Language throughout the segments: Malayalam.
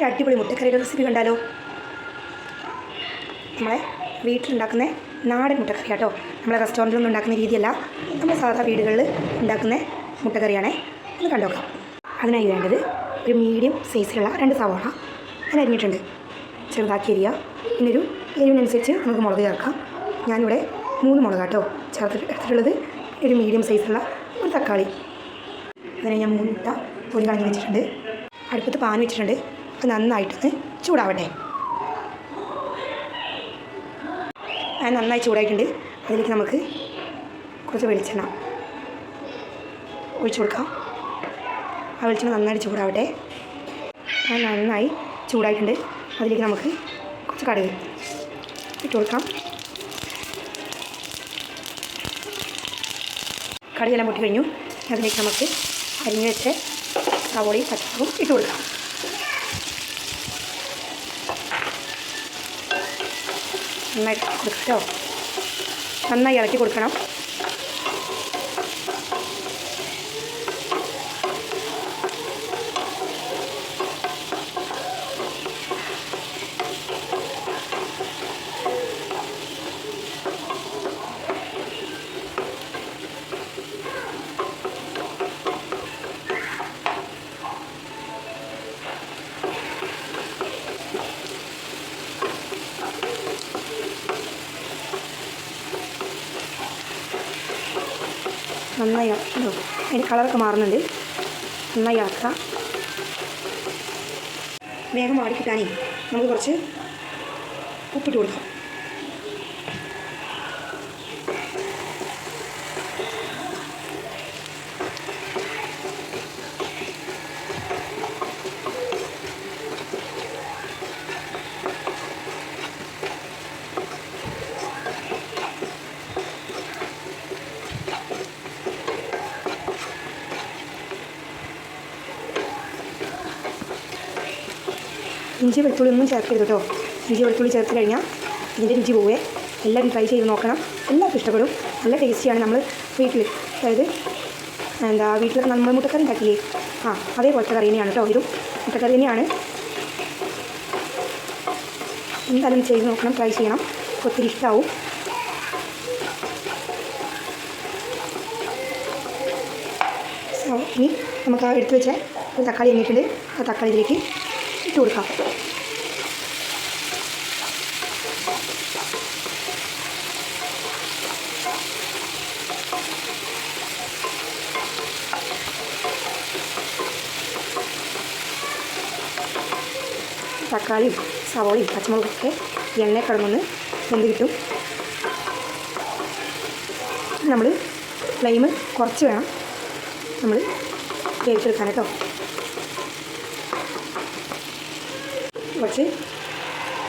ഒരു അടിപൊളി മുട്ടക്കറിയുടെ റെസിപ്പി കണ്ടാലോ? നമ്മളെ വീട്ടിലുണ്ടാക്കുന്ന നാടൻ മുട്ടക്കറി കേട്ടോ നമ്മളെ റെസ്റ്റോറന്റിലൊന്നും ഉണ്ടാക്കുന്ന രീതിയല്ല. നമ്മൾ സാധാ വീടുകളിൽ ഉണ്ടാക്കുന്ന മുട്ടക്കറിയാണേ. ഒന്ന് കണ്ടോക്കാം അതിനായി വേണ്ടത് ഒരു മീഡിയം സൈസിലുള്ള രണ്ട് സവാള. ഞാൻ അരിഞ്ഞിട്ടുണ്ട്. ചെറുതാക്കി അരിയുക പിന്നൊരു എരിവിനനുസരിച്ച് നമുക്ക് മുളക് ചേർക്കാം. ഞാനിവിടെ മൂന്ന് മുളക് കേട്ടോ ചേർത്തിട്ട് എടുത്തിട്ടുള്ളത്. ഒരു മീഡിയം സൈസുള്ള ഒരു തക്കാളി. അതിനെ ഞാൻ മൂന്ന് മുട്ട പൊരി കളഞ്ഞ് വെച്ചിട്ടുണ്ട്. അടുപ്പത്ത് പാൻ വെച്ചിട്ടുണ്ട്. അത് നന്നായിട്ടൊന്ന് ചൂടാവട്ടെ. അത് നന്നായി ചൂടായിട്ടുണ്ട്. അതിലേക്ക് നമുക്ക് കുറച്ച് വെളിച്ചെണ്ണ ഒഴിച്ചു കൊടുക്കാം. ആ വെളിച്ചെണ്ണ നന്നായിട്ട് ചൂടാവട്ടെ. അത് നന്നായി ചൂടായിട്ടുണ്ട്. അതിലേക്ക് നമുക്ക് കുറച്ച് കടുക് ഇട്ട് കൊടുക്കാം. കടുകെല്ലാം പൊട്ടി കഴിഞ്ഞു അതിലേക്ക് നമുക്ക് അരിഞ്ഞ് വെച്ച് സവോളയും പച്ചപ്പും ഇട്ട് കൊടുക്കാം. നന്നായി കൊടുക്കാം നന്നായി ഇളക്കി കൊടുക്കണം. നന്നായി അതിന്റെ കളറൊക്കെ മാറുന്നുണ്ട്. നന്നായി ഇളക്കുക. വേഗം വാടി കിട്ടാനേ നമുക്ക് കുറച്ച് ഉപ്പിട്ട് കൊടുക്കാം. ഇഞ്ചി വെളുത്തുള്ളി ഒന്നും ചേർക്കരുത് കേട്ടോ. ഇഞ്ചി വെളുത്തുള്ളി ചേർത്ത് കഴിഞ്ഞാൽ ഇതിന്റെ രുചി പോവേ. എല്ലാവരും ട്രൈ ചെയ്ത് നോക്കണം. എല്ലാവർക്കും ഇഷ്ടപ്പെടും. നല്ല ടേസ്റ്റിയാണ് നമ്മൾ വീട്ടിൽ അതായത് എന്താ വീട്ടിൽ നമ്മൾ മുട്ടക്കറി ഉണ്ടാക്കില്ലേ? ആ അതേപോലത്തെ കറി തന്നെയാണ് കേട്ടോ ഇതും. മുട്ടക്കറി തന്നെയാണ്. എന്തായാലും ചെയ്ത് നോക്കണം. ട്രൈ ചെയ്യണം. ഒത്തിരി ഇഷ്ടമാവും ഇനി നമുക്ക് എടുത്ത് വെച്ച ഒരു തക്കാളി എണ്ണിയിട്ടുണ്ട് ആ തക്കാളി ഇതിലേക്ക് ഇട്ട് കൊടുക്കാം. തക്കാളിയും സവോളയും പച്ചമുളകൊക്കെ എണ്ണ കിടന്നൊന്ന് വെന്ത് കിട്ടും. നമ്മൾ ഫ്ലെയിം കുറച്ച് വേണം. നമ്മൾ വേവിച്ചെടുക്കാൻ കേട്ടോ. കുറച്ച്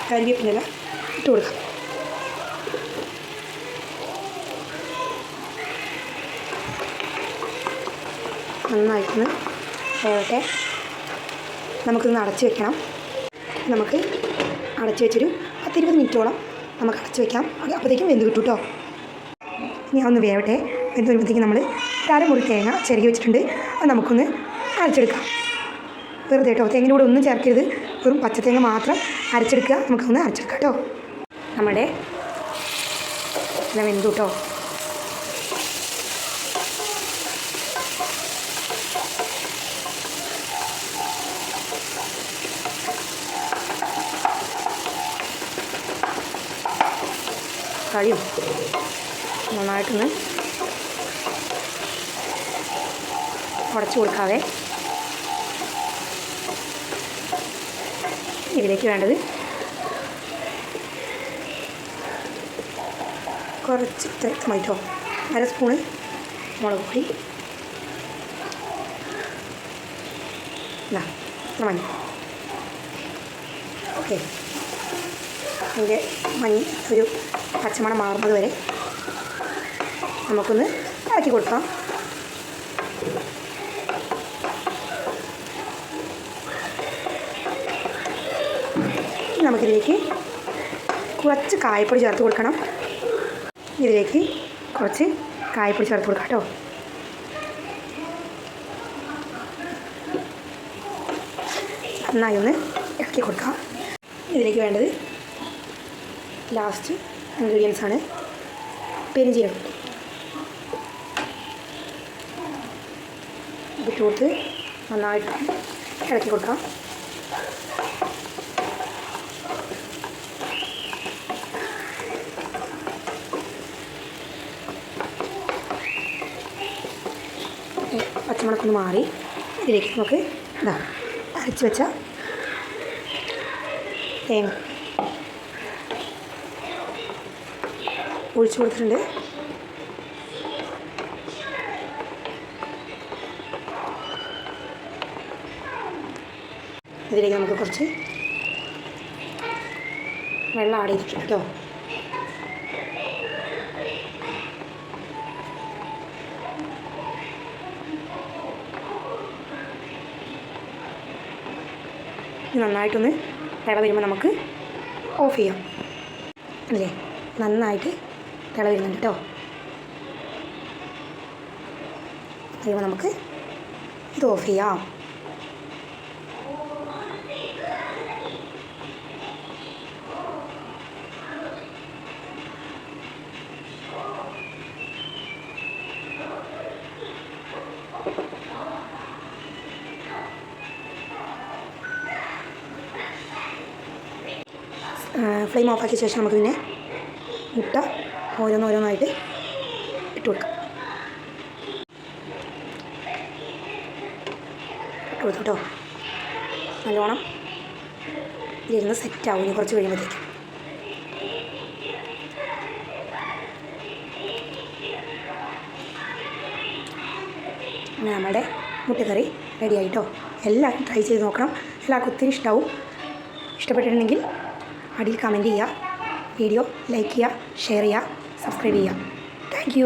കരിവേപ്പിനില ഇട്ട് കൊടുക്കാം. നന്നായിട്ടൊന്ന് വേവട്ടെ നമുക്കിന്ന് അടച്ച് വെക്കണം. നമുക്ക് അടച്ച് വെച്ചൊരു പത്തിരുപത് മിനിറ്റോളം നമുക്ക് അടച്ച് വെക്കാം. അപ്പോഴത്തേക്കും വെന്ത് കിട്ടും കേട്ടോ ഞാൻ ഒന്ന് വേവട്ടെ. വെന്ത് വരുമ്പോഴത്തേക്കും നമ്മൾ തരമുറി തേങ്ങ ചിരകി വെച്ചിട്ടുണ്ട്. അത് നമുക്കൊന്ന് അരച്ചെടുക്കാം. വെറുതെ കേട്ടോ തേങ്ങയുടെ കൂടെ ഒന്നും ചേർക്കരുത്. വെറും പച്ചത്തേങ്ങ മാത്രം അരച്ചെടുക്കുക. നമുക്കൊന്ന് അരച്ചെടുക്കാം കേട്ടോ. നമ്മുടെ എല്ലാം വെന്തു കേട്ടോ. കഴിയും നന്നായിട്ടൊന്ന് ഉടച്ചു കൊടുക്കാവേ. ഇതിലേക്ക് വേണ്ടത് കുറച്ച് ടൊമാറ്റോ അര സ്പൂണ് മുളക് പൊടി. ഇതാ ഇത്ര മഞ്ഞ ഓക്കെ. അതിന്റെ മഞ്ഞ ഒരു പച്ചമണം മാറുന്നത് വരെ നമുക്കൊന്ന് ഇളക്കി കൊടുക്കാം. ഇനി നമുക്കിതിലേക്ക് കുറച്ച് കായപ്പൊടി ചേർത്ത് കൊടുക്കണം. ഇതിലേക്ക് കുറച്ച് കായപ്പൊടി ചേർത്ത് കൊടുക്കാം കേട്ടോ. നന്നായി ഒന്ന് ഇളക്കി കൊടുക്കാം. ഇതിലേക്ക് വേണ്ടത് ലാസ്റ്റ് ഇൻഗ്രീഡിയൻസ് ആണ് പെരിഞ്ചീരകം. ഇത് കൊടുത്ത് നന്നായിട്ട് ഇളക്കി കൊടുക്കാം. പച്ചമുളകൊന്ന് മാറി ഇതിലേക്ക് നമുക്ക് ഇതാ അരച്ച് വെച്ച തേങ്ങ ഒഴിച്ചു കൊടുത്തിട്ടുണ്ട്. ഇതിലേക്ക് നമുക്ക് കുറച്ച് വെള്ളം ആടിയിട്ടുണ്ട് കേട്ടോ. നന്നായിട്ടൊന്ന് തിള നമുക്ക് ഓഫ് ചെയ്യാം. അല്ലേ? നന്നായിട്ട് തിള കേട്ടോ. കഴിയുമ്പോൾ നമുക്ക് ഇത് ഓഫ് ചെയ്യാം. ഫ്ലെയിം ഓഫാക്കിയ ശേഷം നമുക്ക് പിന്നെ മുട്ട ഓരോന്നോരോന്നായിട്ട് ഇട്ട് കൊടുക്കാം. ഇട്ട് കൊടുത്തു കേട്ടോ നല്ലോണം ഇതിരുന്ന് സെറ്റാവും ഇനി കുറച്ച് കഴിയുമ്പോഴത്തേക്ക് നമ്മുടെ മുട്ടക്കറി റെഡി ആയിട്ടോ എല്ലാവരും ട്രൈ ചെയ്ത് നോക്കണം. എല്ലാവർക്കും ഒത്തിരി ഇഷ്ടമാവും ഇഷ്ടപ്പെട്ടിട്ടുണ്ടെങ്കിൽ അടിയിൽ കമന്റ് ചെയ്യുക. വീഡിയോ ലൈക്ക് ചെയ്യുക ഷെയർ ചെയ്യുക സബ്സ്ക്രൈബ് ചെയ്യുക. താങ്ക്